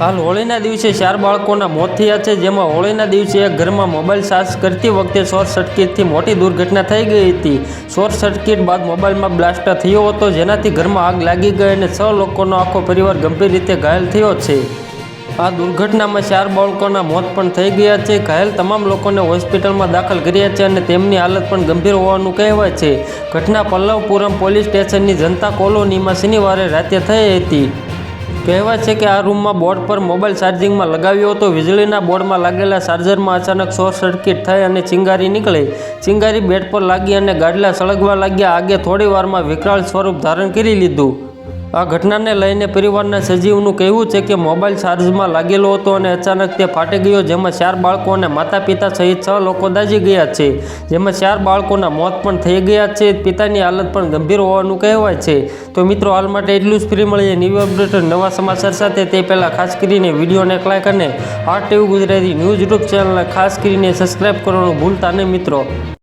હાલ હોળીના દિવસે ચાર બાળકોના મોત થયા છે, જેમાં હોળીના દિવસે એક ઘરમાં મોબાઈલ ચાર્જ કરતી વખતે શોર્ટ સર્કિટથી મોટી દુર્ઘટના થઈ ગઈ હતી. શોર્ટ સર્કિટ બાદ મોબાઈલમાં બ્લાસ્ટ થયો હતો, જેનાથી ઘરમાં આગ લાગી ગઈ અને છ લોકોનો આખો પરિવાર ગંભીર રીતે ઘાયલ થયો છે. આ દુર્ઘટનામાં ચાર બાળકોના મોત પણ થઈ ગયા છે. ઘાયલ તમામ લોકોને હોસ્પિટલમાં દાખલ કર્યા છે અને તેમની હાલત પણ ગંભીર હોવાનું કહેવાય છે. ઘટના પલ્લવપુરમ પોલીસ સ્ટેશનની જનતા કોલોનીમાં શનિવારે રાતે થઈ હતી. કહેવાય છે કે આ રૂમમાં બોર્ડ પર મોબાઈલ ચાર્જિંગમાં લગાવ્યો હતો. વીજળીના બોર્ડમાં લાગેલા ચાર્જરમાં અચાનક શોર્ટ સર્કિટ થઈ અને ચિંગારી નીકળી. ચિંગારી બેડ પર લાગી અને ગાડલા સળગવા લાગ્યા. આગે થોડી વારમાં વિકરાળ સ્વરૂપ ધારણ કરી લીધું. આ ઘટનાને લઈને પરિવારના સજીવનું કહેવું છે કે મોબાઈલ ચાર્જમાં લાગેલો હતો અને અચાનક તે ફાટી ગયો, જેમાં ચાર બાળકો અને માતા પિતા સહિત છ લોકો દાઝી ગયા છે. જેમાં ચાર બાળકોના મોત પણ થઈ ગયા છે. પિતાની હાલત પણ ગંભીર હોવાનું કહેવાય છે. તો મિત્રો, હાલ માટે એટલું જ. ફ્રી મળીએ ન્યૂ અપડેટ નવા સમાચાર સાથે. તે પહેલાં ખાસ કરીને વિડીયોને લાઈક અને R TV Gujarati news YouTube ચેનલને ખાસ કરીને સબસ્ક્રાઈબ કરવાનું ભૂલતા નહીં મિત્રો.